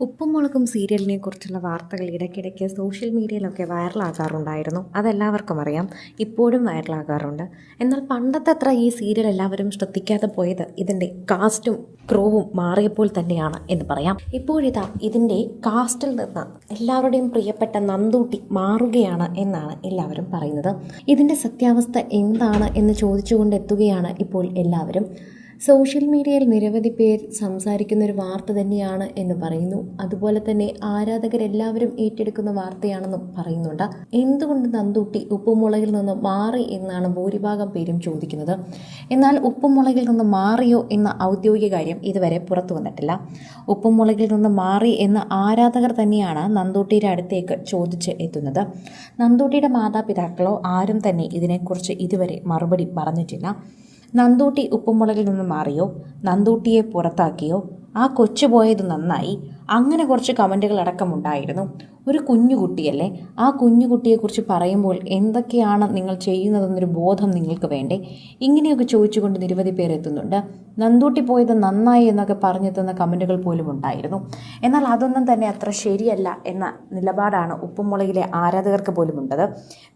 ഉപ്പും മുളകും സീരിയലിനെ കുറിച്ചുള്ള വാർത്തകൾ ഇടയ്ക്കിടയ്ക്ക് സോഷ്യൽ മീഡിയയിലൊക്കെ വൈറലാകാറുണ്ടായിരുന്നു. അതെല്ലാവർക്കും അറിയാം. ഇപ്പോഴും വൈറലാകാറുണ്ട്. എന്നാൽ പണ്ടത്തെ ഈ സീരിയൽ എല്ലാവരും ശ്രദ്ധിക്കാതെ പോയത് ഇതിന്റെ കാസ്റ്റും ക്രൂവും മാറിയപ്പോൾ തന്നെയാണ് എന്ന് പറയാം. ഇപ്പോഴിതാ ഇതിന്റെ കാസ്റ്റിൽ നിന്ന് എല്ലാവരുടെയും പ്രിയപ്പെട്ട നന്ദൂട്ടി മാറുകയാണ് എന്നാണ് എല്ലാവരും പറയുന്നത്. ഇതിന്റെ സത്യാവസ്ഥ എന്താണ് എന്ന് ചോദിച്ചുകൊണ്ട് എത്തുകയാണ് ഇപ്പോൾ എല്ലാവരും. സോഷ്യൽ മീഡിയയിൽ നിരവധി പേർ സംസാരിക്കുന്ന ഒരു വാർത്ത തന്നെയാണ് എന്ന് പറയുന്നു. അതുപോലെ തന്നെ ആരാധകരെല്ലാവരും ഏറ്റെടുക്കുന്ന വാർത്തയാണെന്നും പറയുന്നുണ്ട്. എന്തുകൊണ്ട് നന്ദൂട്ടി ഉപ്പുമുളകിൽ നിന്ന് മാറി എന്നാണ് ഭൂരിഭാഗം പേരും ചോദിക്കുന്നത്. എന്നാൽ ഉപ്പുമുളകിൽ നിന്ന് മാറിയോ എന്ന ഔദ്യോഗിക കാര്യം ഇതുവരെ പുറത്തു വന്നിട്ടില്ല. ഉപ്പുമുളകിൽ നിന്ന് മാറി എന്ന ആരാധകർ തന്നെയാണ് നന്ദൂട്ടിയുടെ അടുത്തേക്ക് ചോദിച്ച് എത്തുന്നത്. നന്ദൂട്ടിയുടെ മാതാപിതാക്കളോ ആരും തന്നെ ഇതിനെക്കുറിച്ച് ഇതുവരെ മറുപടി പറഞ്ഞിട്ടില്ല. നന്ദൂട്ടി ഉപ്പുമുളകിൽ നിന്ന് മാറിയോ? നന്ദൂട്ടിയെ പുറത്താക്കിയോ? ആ കൊച്ചു പോയത് നന്നായി. അങ്ങനെ കുറച്ച് കമന്റുകൾ അടക്കമുണ്ടായിരുന്നു. ഒരു കുഞ്ഞു കുട്ടിയല്ലേ ആ കുഞ്ഞു കുട്ടിയെക്കുറിച്ച് പറയുമ്പോൾ എന്തൊക്കെയാണ് നിങ്ങൾ ചെയ്യുന്നതെന്നൊരു ബോധം നിങ്ങൾക്ക് വേണ്ടേ? ഇങ്ങനെയൊക്കെ ചോദിച്ചുകൊണ്ട് നിരവധി പേർ എത്തുന്നുണ്ട്. നന്തൂട്ടി പോയത് നന്നായി എന്നൊക്കെ പറഞ്ഞെത്തുന്ന കമന്റുകൾ പോലും ഉണ്ടായിരുന്നു. എന്നാൽ അതൊന്നും തന്നെ അത്ര ശരിയല്ല എന്ന നിലപാടാണ് ഉപ്പുമുളകിലെ ആരാധകർക്ക് പോലും ഉള്ളത്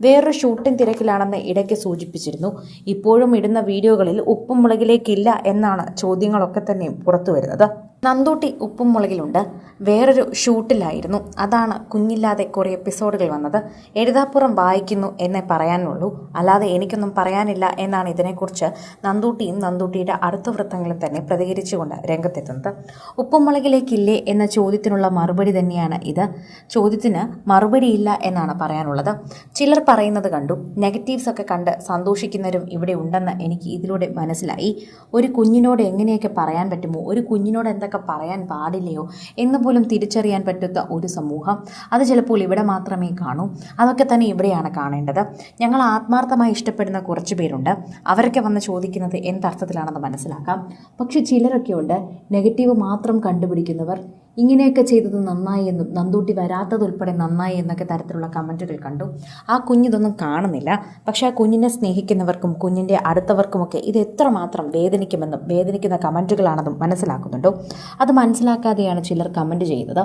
വേറൊരു ഷൂട്ടിംഗ് തിരക്കിലാണെന്ന് ഇടയ്ക്ക് സൂചിപ്പിച്ചിരുന്നു. ഇപ്പോഴും ഇടുന്ന വീഡിയോകളിൽ ഉപ്പുമുളകിലേക്കില്ല എന്നാണ് ചോദ്യങ്ങളൊക്കെ തന്നെ പുറത്തു വരുന്നത് നന്തൂട്ടി ഉപ്പുമുളകിലുണ്ട്. വേറൊരു ഷൂട്ടിലായിരുന്നു. അതാണ് കുഞ്ഞില്ലാതെ കുറേ എപ്പിസോഡുകൾ വന്നത് എഴുതാപ്പുറം വായിക്കുന്നു എന്നേ പറയാനുള്ളൂ. അല്ലാതെ എനിക്കൊന്നും പറയാനില്ല എന്നാണ് ഇതിനെക്കുറിച്ച് നന്ദൂട്ടിയും നന്ദൂട്ടിയുടെ അടുത്ത വൃത്തങ്ങളും തന്നെ പ്രതികരിച്ചുകൊണ്ട് രംഗത്തെത്തുന്നത്. ഉപ്പുമുളകിലേക്കില്ലേ എന്ന ചോദ്യത്തിനുള്ള മറുപടി തന്നെയാണ് ഇത്. ചോദ്യത്തിന് മറുപടിയില്ല എന്നാണ് പറയാനുള്ളത്. ചിലർ പറയുന്നത് കണ്ടു. നെഗറ്റീവ്സ് ഒക്കെ കണ്ട് സന്തോഷിക്കുന്നവരും ഇവിടെ ഉണ്ടെന്ന് എനിക്ക് ഇതിലൂടെ മനസ്സിലായി. ഒരു കുഞ്ഞിനോട് എങ്ങനെയൊക്കെ പറയാൻ പറ്റുമോ? ഒരു കുഞ്ഞിനോട് എന്തൊക്കെ പറയാൻ പാടില്ലയോ? എന്ന് പോലും തിരിച്ചറിയാൻ പറ്റുന്ന ഒരു സമൂഹം. അത് ചിലപ്പോൾ ഇവിടെ മാത്രമേ കാണൂ. അതൊക്കെ തന്നെ ഇവിടെയാണ് കാണേണ്ടത്. ഞങ്ങൾ ആത്മാർത്ഥമായി ഇഷ്ടപ്പെടുന്ന കുറച്ച് പേരുണ്ട്. അവരൊക്കെ വന്ന് ചോദിക്കുന്നത് എന്തർത്ഥത്തിലാണെന്ന് മനസ്സിലാക്കാം. പക്ഷെ ചിലരൊക്കെ ഉണ്ട് നെഗറ്റീവ് മാത്രം കണ്ടുപിടിക്കുന്നവർ ഇങ്ങനെയൊക്കെ ചെയ്തത് നന്നായി എന്നും നന്ദൂട്ടി വരാത്തതുൾപ്പെടെ നന്നായി എന്നൊക്കെ തരത്തിലുള്ള കമന്റുകൾ കണ്ടു. ആ കുഞ്ഞിതൊന്നും കാണുന്നില്ല. പക്ഷേ ആ കുഞ്ഞിനെ സ്നേഹിക്കുന്നവർക്കും കുഞ്ഞിന്റെ അടുത്തവർക്കുമൊക്കെ ഇത് എത്രമാത്രം വേദനിക്കുമെന്നും വേദനിക്കുന്ന കമന്റുകളാണെന്നും മനസ്സിലാക്കുന്നുണ്ടോ. അത് മനസ്സിലാക്കാതെയാണ് ചിലർ കമന്റ് ചെയ്യുന്നത്.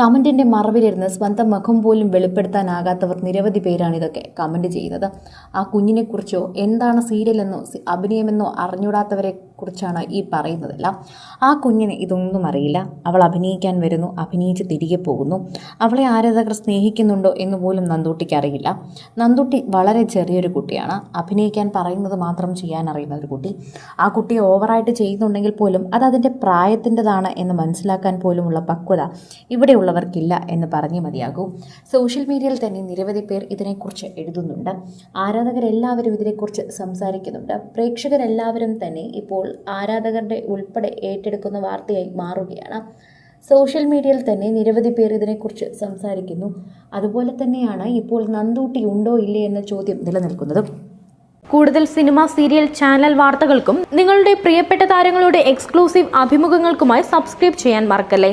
കമന്റിന്റെ മറവിലിരുന്ന് സ്വന്തം മുഖം പോലും വെളിപ്പെടുത്താനാകാത്തവർ നിരവധി പേരാണ് ഇതൊക്കെ കമന്റ് ചെയ്യുന്നത്. ആ കുഞ്ഞിനെക്കുറിച്ചോ എന്താണ് സീരിയലെന്നോ അഭിനയമെന്നോ അറിഞ്ഞൂടാത്തവരെ കുറിച്ചാണ് ഈ പറയുന്നതെല്ലാം. ആ കുഞ്ഞിന് ഇതൊന്നും അറിയില്ല. അവൾ അഭിനയിക്കാൻ വരുന്നു അഭിനയിച്ച് തിരികെ പോകുന്നു. അവളെ ആരാധകർ സ്നേഹിക്കുന്നുണ്ടോ എന്ന് പോലും നന്ദൂട്ടിക്ക് അറിയില്ല. നന്ദൂട്ടി വളരെ ചെറിയൊരു കുട്ടിയാണ്. അഭിനയിക്കാൻ പറയുന്നത് മാത്രം ചെയ്യാൻ അറിയുന്ന ഒരു കുട്ടി. ആ കുട്ടിയെ ഓവറായിട്ട് ചെയ്യുന്നുണ്ടെങ്കിൽ പോലും അത് അതിന്റെ പ്രായത്തിന്റെതാണ് എന്ന് മനസ്സിലാക്കാൻ പോലുമുള്ള പക്വത ഇവിടെയുള്ളവർക്കില്ല എന്ന് പറഞ്ഞേ മതിയാകൂ. സോഷ്യൽ മീഡിയയിൽ തന്നെ നിരവധി പേർ ഇതിനെക്കുറിച്ച് എഴുതുന്നുണ്ട്. ആരാധകരെല്ലാവരും ഇതിനെക്കുറിച്ച് സംസാരിക്കുന്നുണ്ട്. പ്രേക്ഷകരെല്ലാവരും തന്നെ ഇപ്പോൾ ആരാധകരുടെ ഉൾപ്പെടെ ഏറ്റെടുക്കുന്ന വാർത്തയായി മാറുകയാണ്. സോഷ്യൽ മീഡിയയിൽ തന്നെ നിരവധി പേർ ഇതിനെക്കുറിച്ച് സംസാരിക്കുന്നു. അതുപോലെ തന്നെയാണ് ഇപ്പോൾ നന്ദൂട്ടി ഉണ്ടോ ഇല്ലേ എന്ന ചോദ്യം നിലനിൽക്കുന്നത്. കൂടുതൽ സിനിമ സീരിയൽ ചാനൽ വാർത്തകൾക്കും നിങ്ങളുടെ പ്രിയപ്പെട്ട താരങ്ങളുടെ എക്സ്ക്ലൂസീവ് അഭിമുഖങ്ങൾക്കുമായി സബ്സ്ക്രൈബ് ചെയ്യാൻ മറക്കല്ലേ?